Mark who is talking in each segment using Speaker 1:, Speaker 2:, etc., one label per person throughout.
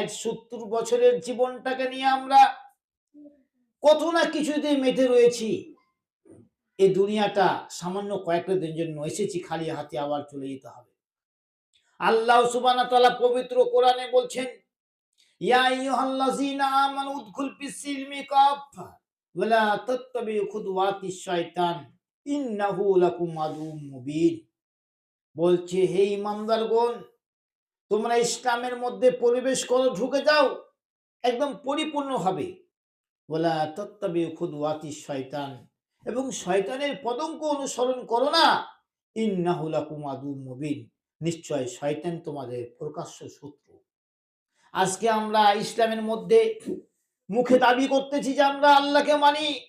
Speaker 1: ষাট সত্তর বছরের জীবনটাকে নিয়ে আমরা কত না কিছুতে মেতে রয়েছি। এই দুনিয়াটা সামান্য কয়েকটা দিন জন্য এসেছি, খালি হাতে আবার চলে যেতে হবে। আল্লাহ সুবানা তাআলা পবিত্র কোরআনে বলছেন বলছে, হে ইমানদারগণ তোমরা ইসলামের মধ্যে পরিবেশ করো, ঢুকে যাও, একদম পরিপূর্ণভাবে ওলা তত্ত্বাবি খুদওয়াতি শয়তান। এবং শয়তানের পদঙ্ক অনুসরণ করো না। ইন্নাহুলাকুম নিশ্চয় শয়তান তোমাদের প্রকাশ্য শত্রু। আজকে আমরা ইসলামের মধ্যে মুখে দাবি করতেছি যে আমরা আল্লাহকে মানি,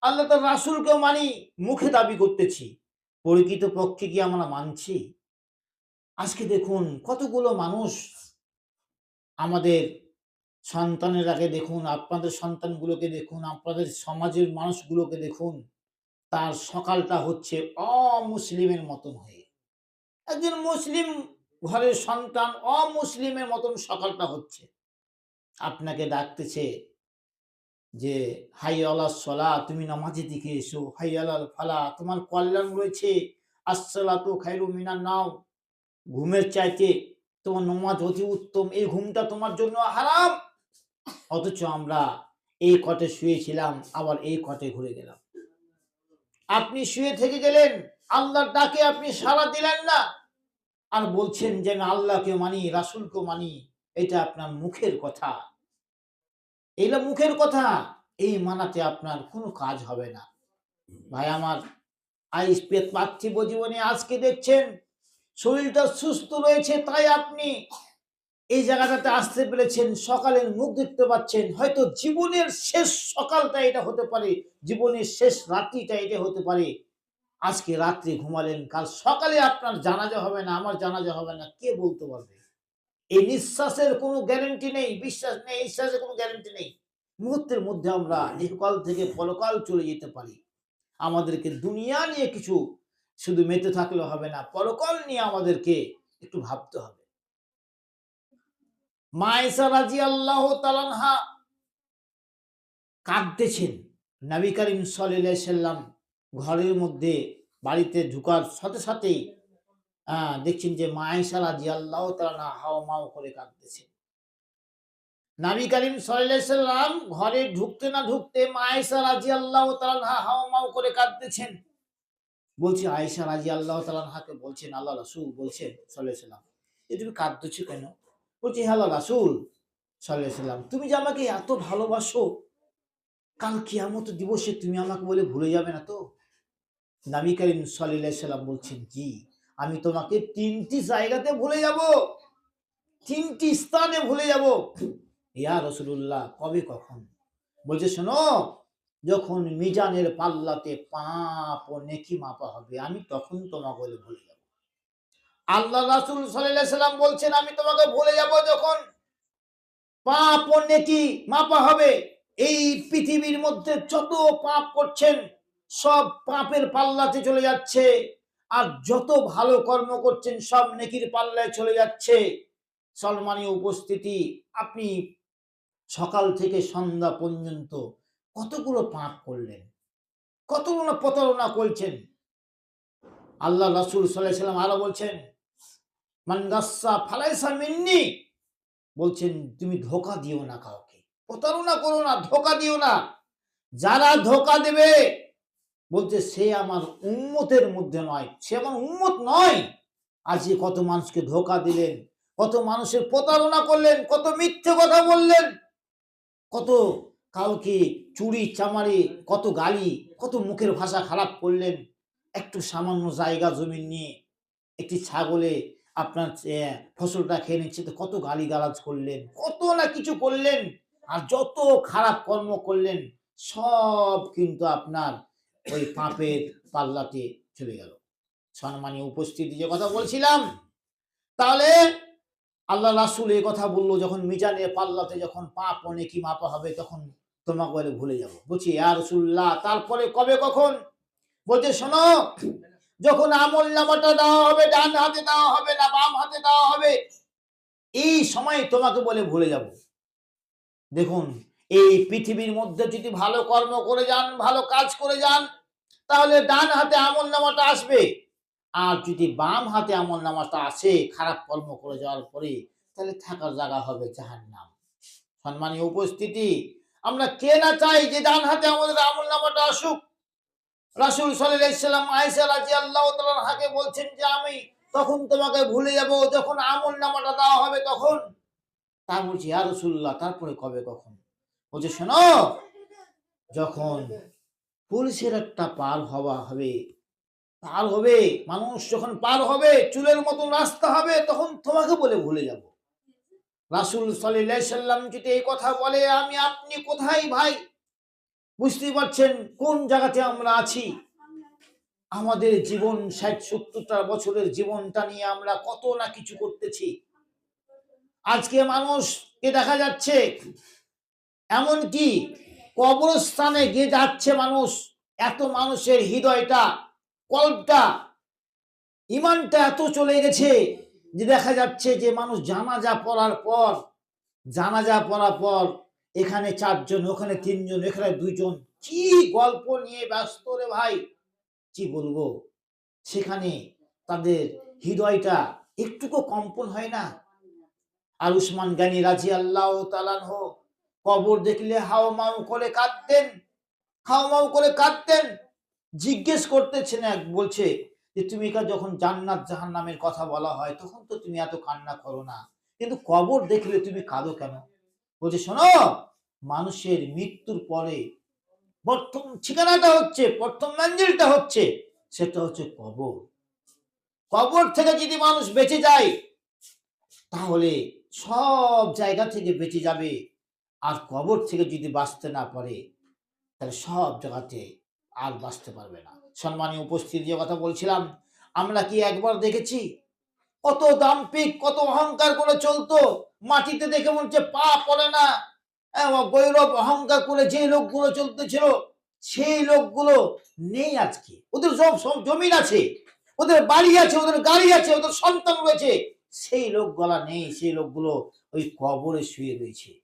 Speaker 1: আল্লাহ তার রাসূলকেও মানি, মুখে দাবি করতেছি। প্রকৃত পক্ষে কি আমরা মানছি? আজকে দেখুন কতগুলো মানুষ আমাদের সন্তানের আগে দেখুন, আপনাদের সন্তানগুলোকে দেখুন, আপনাদের সমাজের মানুষগুলোকে দেখুন, তার সকালটা হচ্ছে অমুসলিমের মতন হয়ে। একজন মুসলিম ঘরের সন্তান অমুসলিমের মতন সকালটা হচ্ছে। আপনাকে ডাকতেছে যে হাই আল্লাহ সলা, তুমি নামাজের দিকে এসো। হাই আল্লাহ ফালা, তোমার কল্যাণ রয়েছে। আসসালাতু খাইরু মিনা নাও। ঘুমের চাইতে তোমার নমাজ অতি উত্তম, এই ঘুমটা তোমার জন্য হারাম। অথচ আমরা এই কটে শুয়েছিলাম, আবার এই কটে ঘুরে গেলাম। আপনি শুয়ে থেকে গেলেন, আল্লাহর ডাকে আপনি সাড়া দিলেন না। আর বলছেন যে আমি আল্লাহকে মানি, রাসুলকে মানি, এটা আপনার মুখের কথা। এইটা মুখের কথা, এই মানাতে আপনার কোনো কাজ হবে না। ভাই আমার আইস পার্থিব জীবনে আজকে দেখছেন শরীরটা সুস্থ রয়েছে, তাই আপনি এই জায়গাটাতে আসতে পেরেছেন, সকালের মুখ দেখতে পাচ্ছেন। হয়তো জীবনের শেষ সকালটা এটা হতে পারে, জীবনের শেষ রাত্রিটা এটা হতে পারে। আজকে রাত্রে ঘুমালেন, কাল সকালে আপনার জানাজা হবে না, আমার জানাজা হবে না, কে বলতে পারবে? এই নিঃশ্বাসের কোনো গ্যারেন্টি নেই, বিশ্বাস নেই এই বিশ্বাসের কোনো গ্যারেন্টি নেই। মুহূর্তের মধ্যে আমরা ইহকাল থেকে পরকাল চলে যেতে পারি। আমাদেরকে দুনিয়া নিয়ে কিছু শুধু মেতে থাকলে হবে না, পরকল নিয়ে আমাদেরকে একটু ভাবতে হবে। মায়েসা রাজি আল্লাহ তালানহা কাঁদতেছেন। নবী করিম সাল্লাম ঘরের মধ্যে বাড়িতে ঢুকার সাথে সাথেই দেখছেন যে মায়েশা রাজি আল্লাহ তালানা হাও মাও করে কাঁদতেছে নবী করিম সাল্লাম ঘরে ঢুকতে না ঢুকতে মায়েশা রাজি আল্লাহ তালানহা হাও মাও করে কাঁদতেছেন। বলছি আয়েশা রাজি আল্লাহ তালানহাকে বলছেন, আল্লাহ রাসুল বলছেন সাল্লাম, এ তুমি কাঁদতেছো কেন? বলছি হ্যাঁ আল্লাহ রাসুল সাল্লাম, তুমি যে আমাকে এত ভালোবাসো, কাল কিয়ামত দিবসে তুমি আমাকে বলে ভুলে যাবে না তো? নবী করিম বলছেন, জি, আমি তোমাকে তিনটি জায়গাতে ভুলে যাব, তিনটি স্থানে ভুলে যাব। ইয়া রসুল্লাহ কবে, কখন? বলছে, শোনো যখন মিজানের পাল্লাতে পাপ ও নেকি মাপা হবে, আমি তখন তোমাকে ভুলে যাব। আল্লাহ রাসুল সাল্লাম বলছেন, আমি তোমাকে ভুলে যাব যখন পাপ ও নেকি মাপা হবে। এই পৃথিবীর মধ্যে যত পাপ করছেন, সব পাপের পাল্লাতে চলে যাচ্ছে। আর যত ভালো কর্ম করছেন, সব নেকির পাল্লায় চলে যাচ্ছে। সম্মানীয় উপস্থিতি, আপনি সকাল থেকে সন্ধ্যা পর্যন্ত কতগুলো পাপ করলেন? কতগুলো প্রতারণা করছেন? আল্লাহ রাসুল সাল্লাম আরও বলছেন মানগাসা ফালাইসা মিন্নি। বলছেন, তুমি ধোকা দিও না কাউকে। প্রতারণা করো না, ধোকা দিও না। যারা ধোকা দেবে, বলছে, সে আমার উম্মতের মধ্যে নয়, সে আমার উম্মত নয়। আজকে কত মানুষকে ধোকা দিলেন, কত মানুষের প্রতারণা করলেন, কত মিথ্যে কথা বললেন, কত কাউকে চুরি, চামারি, কত গালি, কত মুখের ভাষা খারাপ করলেন। একটু সামান্য জায়গা জমি নিয়ে একটি ছাগলে আপনার ফসলটা খেয়ে নিচ্ছে, তো কত গালি গালাজ করলেন, কত না কিছু করলেন, আর যত খারাপ কর্ম করলেন, সব কিন্তু আপনার ওই পাপের পাল্লাতে চলে গেল। সম্মানীয় উপস্থিতি যে কথা বলছিলাম, তাহলে আল্লাহ রাসুল এই কথা বলল, যখন মিজানে পাল্লাতে যখন পাপ কি মাপা হবে, তখন তোমাকে বলে ভুলে যাব। বলছি আর রসুল্লাহ তারপরে কবে কখন? বলছে, শোনো, যখন আমল নামাটা দেওয়া হবে, ডান হাতে দেওয়া হবে না বাম হাতে দেওয়া হবে, এই সময় তোমাকে বলে ভুলে যাব। দেখুন, এই পৃথিবীর মধ্যে যদি ভালো কর্ম করে যান, ভালো কাজ করে যান, তাহলে ডান হাতে আমল নামাটা আসবে। আর যদি বাম হাতে আমল নামাটা আসে, খারাপ কর্ম করে যাওয়ার পরে, তাহলে থাকার জায়গা হবে জাহান নাম সম্মানীয় উপস্থিতি, আমরা কে না চাই যে ডান হাতে আমাদের আমল নামাটা আসুক? রাসুল সাল্লাম আয়সা রাজি আল্লাহ হাকে বলছেন যে, আমি তখন তোমাকে ভুলে যাব, যখন আমল নামাটা দেওয়া হবে তখন। তা বলছি আর রসুল্লাহ তারপরে কবে কখন? বলছে, শোনো, যখন পুলিশের একটা পার হওয়া হবে পার হবে, মানুষ যখন পার হবে, চুলের মতন রাস্তা হবে, তখন তোমাকে বলে ভুলে যাব। রাসুল সাল্লাম যদি এই কথা বলে, আমি আপনি কোথায় ভাই? বুঝতেই পারছেন কোন জায়গাতে আমরা আছি? আমাদের জীবন ষাট সত্তরটা বছরের জীবনটা নিয়ে আমরা কত না কিছু করতেছি। আজকে মানুষকে দেখা যাচ্ছে, এমনকি কবরস্থানে গিয়ে যাচ্ছে মানুষ, এত মানুষের হৃদয়টা কল্পটা ইমানটা এত চলে গেছে যে দেখা যাচ্ছে যে মানুষ জানাজা পড়ার পর, জানাজা পড়ার পর এখানে চারজন, ওখানে তিনজন, এখানে দুইজন, কি গল্প নিয়ে ব্যস্ত রে ভাই? কি বলব? সেখানে তাদের হৃদয়টা একটুকু কম্পন হয় না। আর উসমান গানি রাজি আল্লাহ তালান কবর দেখলে হাও মাও করে কাঁদতেন হাও মাও করে কাঁদতেন। জিজ্ঞেস করতেছেন এক, বলছে যে, তুমি কা যখন জান্নাত জাহান নামের কথা বলা হয়, তখন তো তুমি এত কান্না করো না। কিন্তু কবর দেখলে তুমি কাঁদো কেন? বলছে, শোনো, মানুষের মৃত্যুর পরে প্রথম ঠিকানাটা হচ্ছে, প্রথম মঞ্জিলটা হচ্ছে, সেটা হচ্ছে কবর। কবর থেকে যদি মানুষ বেঁচে যায়, তাহলে সব জায়গা থেকে বেঁচে যাবে। আর কবর থেকে যদি বাঁচতে না পারে, তাহলে সব জায়গাতে আর বাঁচতে পারবে না। সম্মানীয় উপস্থিতি যে কথা বলছিলাম আমরা কি একবার দেখেছি? কত দাম্পিক কত অহংকার করে চলতো। মাটিতে দেখে মনে হচ্ছে পা পড়ে না। হ্যাঁ, গৌরব অহংকার করে যে লোকগুলো চলতেছিল সেই লোকগুলো নেই আজকে। ওদের সব সব জমিন আছে। ওদের বাড়ি আছে ওদের গাড়ি আছে ওদের সন্তান রয়েছে। সেই লোকগুলা নেই সেই লোকগুলো ওই কবরে শুয়ে রয়েছে।